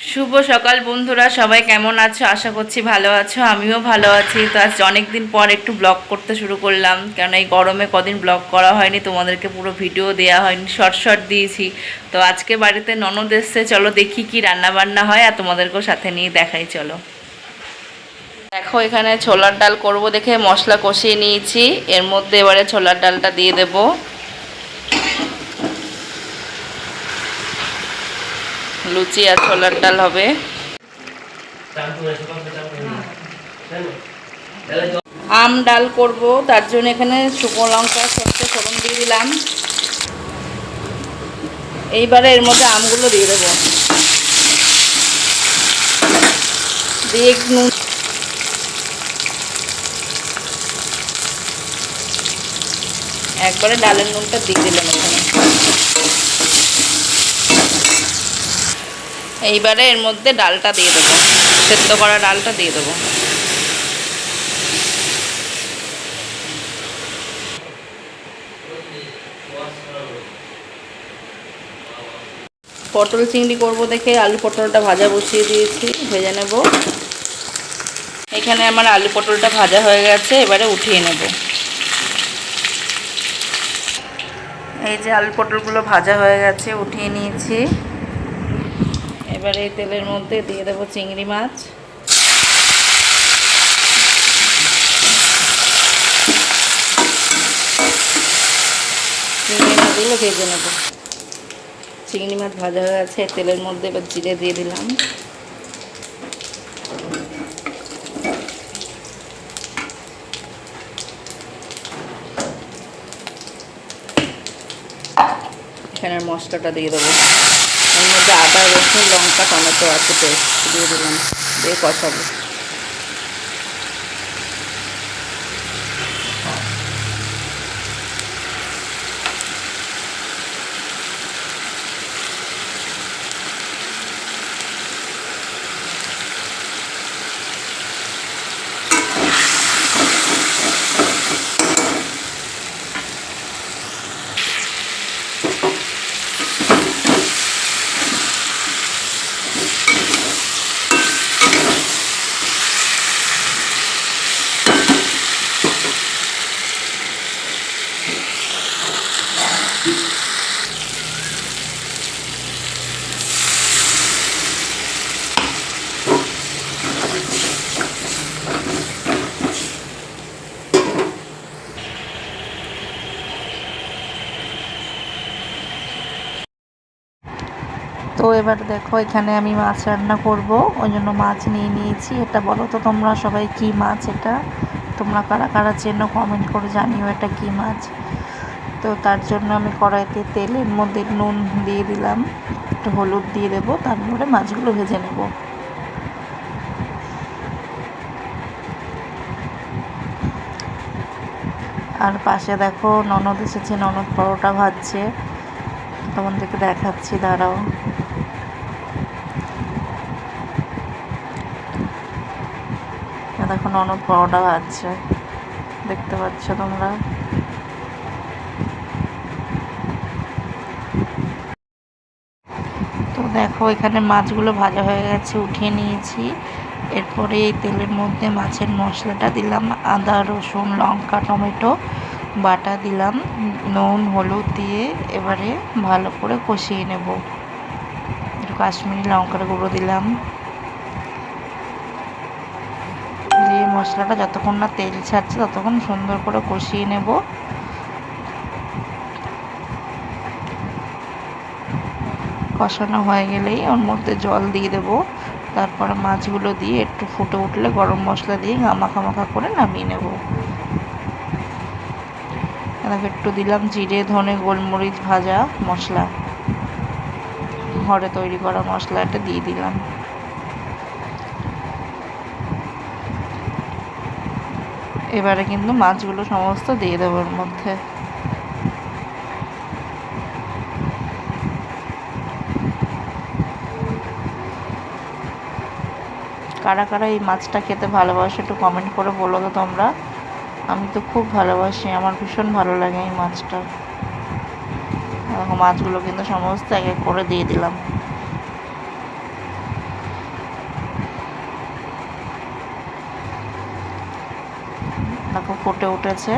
শুভ সকাল বন্ধুরা, সবাই কেমন আছো? আশা করছি ভালো আছো, আমিও ভালো আছি। তো আজ অনেক দিন পর একটু ব্লগ করতে শুরু করলাম কারণ এই গরমে কদিন ব্লগ করা হয়নি, তোমাদেরকে পুরো ভিডিও দেওয়া হয়নি শর্ট শর্ট দিয়েছি। তো আজকে বাড়িতে ননদ এসছে, চলো দেখি কি রান্না বান্না হয় আর তোমাদেরকেও সাথে নিয়ে দেখাই, চলো। দেখো, এখানে ছোলার ডাল করব দেখে মশলা কষিয়ে নিয়েছি, এর মধ্যে এবারে ছোলার ডালটা দিয়ে দেবো। লুচি আর ছোলার ডাল হবে। আম ডাল করব, তার জন্য এখানে শুকনো লঙ্কা, সর্ষে, ফোড়ন দিয়ে দিলাম। এইবারে এর মধ্যে আমগুলো দিয়ে দেবো। দিয়ে নুন। একবারে ডালের নুনটা দিয়ে দিলাম এখানে। এইবারে এর মধ্যে ডালটা দিয়ে দেবো। সেদ্ধ করা ডালটা দিয়ে দেবো। পটল চিংড়ি করব দেখে, আলু পটলটা ভাজা বসিয়ে দিয়েছি, ভেজে নেব। এখানে আমার আলু পটলটা ভাজা হয়ে গেছে, এবারে উঠিয়ে নেব। এই যে আলু পটলগুলো ভাজা হয়ে গেছে, উঠিয়ে নিয়েছি। এবারে তেলের মধ্যে দিয়ে দেবো চিংড়ি মাছ। চিংড়ি মাছগুলো ভেজে নেব। চিংড়ি মাছ ভাজা হয়ে গেছে, তেলের মধ্যে এবার জিরে দিয়ে দিলাম। এখানে মশলাটা দিয়ে দেবো। আদা রসুন লঙ্কা টমেটো আছে পেস্ট দিয়ে দিলাম দিয়ে কষাবো তো এবার দেখো, এখানে আমি মাছ রান্না করব। ওই জন্য মাছ নিয়ে নিয়েছি। এটা বলো তো তোমরা সবাই কি মাছ এটা? তোমরা কারা কারা চেনো? কমেন্ট করে জানিও এটা কি মাছ। তো তার জন্য আমি কড়াইতে তেলের মধ্যে নুন দিয়ে দিলাম, একটু হলুদ দিয়ে দেবো, তারপরে মাছগুলো ভেজে নেব। আর পাশে দেখো ননদ এসেছে, ননদ পরোটা ভাজছে। তোমাদেরকে দেখাচ্ছি, দাঁড়াও। দেখো ননদ পরোটা ভাজছে, দেখতে পাচ্ছ তোমরা তো দেখো, এখানে মাছগুলো ভাজা হয়ে গেছে, উঠিয়ে নিয়েছি। এরপরে এই তেলের মধ্যে মাছের মশলাটা দিলাম, আদা, রসুন, লঙ্কা, টমেটো, বাটা দিলাম, নুন, হলুদ দিয়ে এবারে ভালো করে কষিয়ে নেব। একটু কাশ্মীরি লঙ্কার গুঁড়ো দিলাম। দিয়ে মশলাটা যতক্ষণ না তেল ছাড়ছে, ততক্ষণ সুন্দর করে কষিয়ে নেব। কষানো হয়ে গেলেই ওর মধ্যে জল দিয়ে দেবো। তারপরে মাছগুলো দিয়ে একটু ফুটে উঠলে গরম মশলা দিয়ে গামাখা মাখা করে নামিয়ে নেব। একটু দিলাম জিরে, ধনে, গোলমরিচ ভাজা মশলা। ঘরে তৈরি করা মশলা এটা দিয়ে দিলাম। এবারে কিন্তু মাছগুলো সমস্ত দিয়ে দেবো ওর মধ্যে। কারা কারা এই মাছটা খেতে ভালোবাসে একটু কমেন্ট করে বলো তো তোমরা। আমি তো খুব ভালোবাসি, আমার ভীষণ ভালো লাগে এই মাছটা। দেখো, মাছগুলো কিন্তু সমস্ত এক এক করে দিয়ে দিলাম। দেখো, ফুটে উঠেছে।